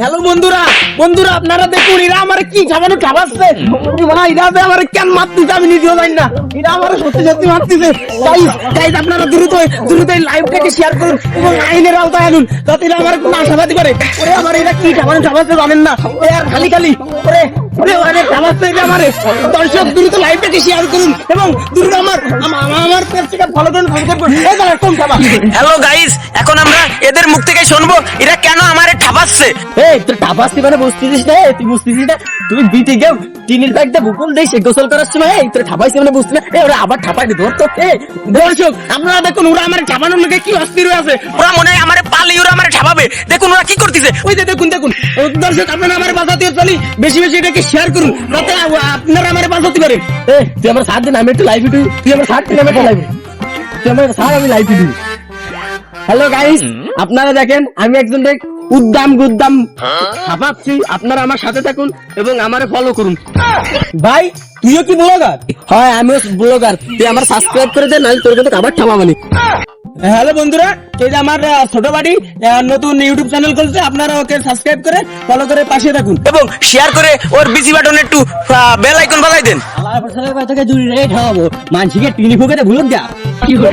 Hello বন্ধুরা। বন্ধুরা, আপনারা দেখুন, এরা আমার কি ঝামানো ঠাবাচ্ছে ভাই এরা আমার কেন মারতেছে, আমি নিজেও জানি না। এরা আমার সত্যি সত্যি মারতেছে। তাই তাই আপনারা দ্রুত দ্রুত এই লাইভটাকে শেয়ার করুন এবং আইনের আওতায় আনুন, যাতে এরা আমার কোনো আশাবাদী করে। ওরে আমার এরা কি ঝামানো ঠাবাচ্ছে জানেন না? ওরে আর খালি খালি, ওরে ওরে ওরে ঠাবাচ্ছে দর্শক দ্রুত লাইভটাকে শেয়ার করুন এবং দ্রুত আমার আমা- আমা- আমার পেজটাকে ফলো করুন সাবস্ক্রাইব করুন। এই দাঁড়া কোন ঠাবা হ্যালো গাইস এখন আমরা এদের মুখ থেকে শুনব এরা কেন আমারে ঠাপাচ্ছে? এই মানে বুঝতেছিস না তুই বুঝতেছিস না। তুই বিটি গেও টিনের ব্যাগটা দেই সে গোসল করার সময় এই তোর ঠাপাইছি মানে বুঝতে না। এই ওরা আবার ঠাপাই ধর তো। দর্শক আপনারা দেখুন ওরা আমার ঠাপানোর লোকে কি অস্থির হয়ে আছে। ওরা মনে হয় আমারে পালি ওরা আমারে ঠাপাবে দেখুন ওরা কি করতেছে। ওই যে দেখুন দেখুন। দর্শক আপনারা আমার বাঁচাতে চলি। বেশি বেশি এটাকে শেয়ার করুন। আ- আপনারা আমার পারেন। এই তুই আমার সাথ দিন আমি একটু লাইভ তুই আমার সাথ দিন আমি একটা লাইভ তুই আমার সাথ আমি লাইভ হ্যালো গাইস আপনারা দেখেন আমি একজন দেখ উদ্দাম গুদ্দাম ছাপাচ্ছি। আপনারা আমার সাথে থাকুন এবং আমারে ফলো করুন। ভাই তুইও কি ব্লগার হয় আমিও ব্লগার তুই আমার সাবস্ক্রাইব করে দে নাহলে তোর কিন্তু আবার থামাবানি হ্যালো বন্ধুরা এই যে আমার ছোট বাড়ি আহ, নতুন ইউটিউব চ্যানেল খুলছে আপনারা ওকে সাবস্ক্রাইব করে ফলো করে পাশে থাকুন। এবং শেয়ার করে ওর বিসি বাটনে একটু বেল আইকন বাজাই দেন। আল্লাহ ফসলের জুড়ি রেট হব মানসিকে টিনি ফুকেতে ভুলুক যা।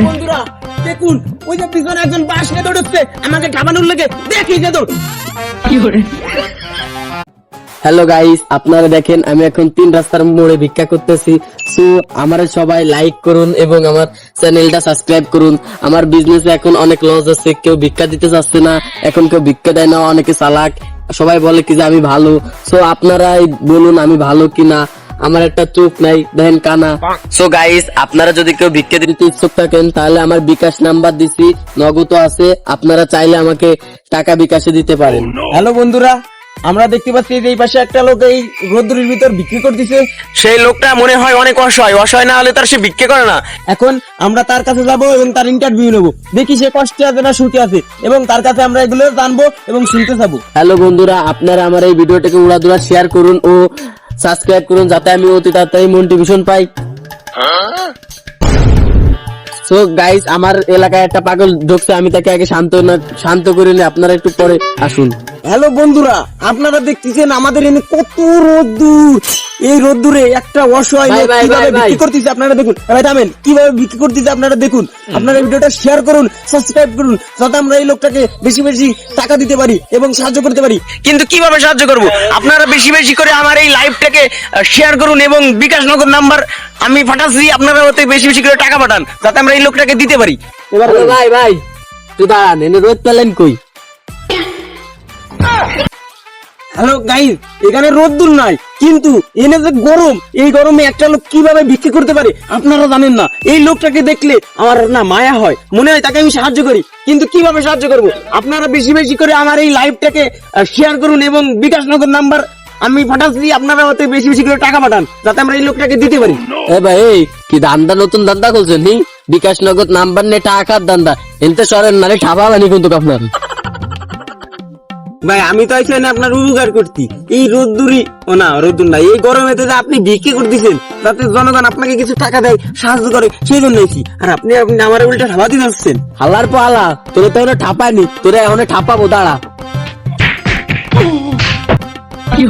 বন্ধুরা দেখুন ওই যে পিছনে একজন বাস নিয়ে দৌড়চ্ছে আমাকে খাবানোর লেগে দেখি যে দৌড় হ্যালো গাইস আপনারা দেখেন, আমি এখন তিন রাস্তার মোড়ে ভিক্ষা করতেছি। সো আমার সবাই লাইক করুন এবং আমার চ্যানেলটা সাবস্ক্রাইব করুন। আমার বিজনেসে এখন অনেক লস আছে, কেউ ভিক্ষা দিতে চাচ্ছে না, এখন কেউ ভিক্ষা দেয় না, অনেকে চালাক। সবাই বলে কি যে আমি ভালো। সো আপনারাই বলুন আমি ভালো কিনা। আমার একটা চোখ নাই, দেখেন কানা। সো গাইস আপনারা যদি কেউ ভিক্ষা দিতে ইচ্ছুক থাকেন, তাহলে আমার বিকাশ নাম্বার দিছি। নগদ আছে, আপনারা চাইলে আমাকে টাকা বিকাশে দিতে পারেন। হ্যালো বন্ধুরা। আমরা দেখতে পাচ্ছি যে এই পাশে একটা লোক এই রোদ্দুরের ভিতর বিক্রি করতেছে। সেই লোকটা মনে হয় অনেক অসহায়। অসহায় না হলে তার সে ভিক্ষে করে না। এখন আমরা তার কাছে যাব এবং তার ইন্টারভিউ নেব। দেখি সে কষ্টে আছে না সুখে আছে। এবং তার কাছে আমরা এগুলো জানব এবং শুনতে যাব হ্যালো বন্ধুরা আপনারা আমার এই ভিডিওটাকে উড়াদুরা শেয়ার করুন ও সাবস্ক্রাইব করুন যাতে আমি অতি তাড়াতাড়ি মোটিভেশন পাই। সো গাইস আমার এলাকায় একটা পাগল ঢুকছে আমি তাকে আগে শান্ত না শান্ত করে নিই। আপনারা একটু পরে আসুন। হ্যালো বন্ধুরা আপনারা দেখতেছেন আমাদের এনে কত রোদ্দুর। এই রোদ্দুরে একটা অসহায় লোক কীভাবে। বিক্রি করতেছে আপনারা দেখুন। ভাই থামেন কীভাবে বিক্রি করতেছে আপনারা দেখুন। আপনারা ভিডিওটা শেয়ার করুন সাবস্ক্রাইব করুন যাতে আমরা এই লোকটাকে বেশি বেশি টাকা দিতে পারি এবং সাহায্য করতে পারি। কিন্তু কীভাবে সাহায্য করব? আপনারা বেশি বেশি করে আমার এই লাইভটাকে শেয়ার করুন এবং বিকাশ নগর নাম্বার আমি পাঠাচ্ছি আপনারা ওতে বেশি বেশি করে টাকা পাঠান যাতে আমরা এই লোকটাকে দিতে পারি। এবার ভাই ভাই তুই দাঁড়ান এনে রোদ পেলেন কই? হ্যালো গাইস, এখানে রোদ্দুর নাই, কিন্তু এনে যে গরম, এই গরমে একটা লোক কীভাবে বিক্রি করতে পারে আপনারা জানেন না। এই লোকটাকে দেখলে আমার না মায়া হয়, মনে হয় তাকে আমি সাহায্য করি, কিন্তু কীভাবে সাহায্য করব? আপনারা বেশি বেশি করে আমার এই লাইভটাকে শেয়ার করুন এবং বিকাশ নগর নাম্বার আমি পাঠাচ্ছি, আপনারা ওতে বেশি বেশি করে টাকা পাঠান, যাতে আমরা এই লোকটাকে দিতে পারি। এ ভাই, এই কি দান্দা, নতুন দান্দা খুলছেন নি? বিকাশ নগদ নাম্বার নে টাকার দান্দা, এনতে সরেন নারে ঠাবা বানি কিন্তু আপনার। ভাই আমি তো এখানে আপনার উপকার করছি। এই রোদ্দুরি ও না রোদ্দুর না এই গরমে তো আপনি বিক্রি করতেছেন তাতে জনগণ আপনাকে কিছু টাকা দেয় সাহায্য করে সেই জন্য আইছি। আর আপনি আপনি আমার উল্টা ঠাপা দিতে আসছেন হালার পো হালা তোরে তো এখনও ঠাপায়নি তোরে এখন ঠাপাবো দাঁড়া। এই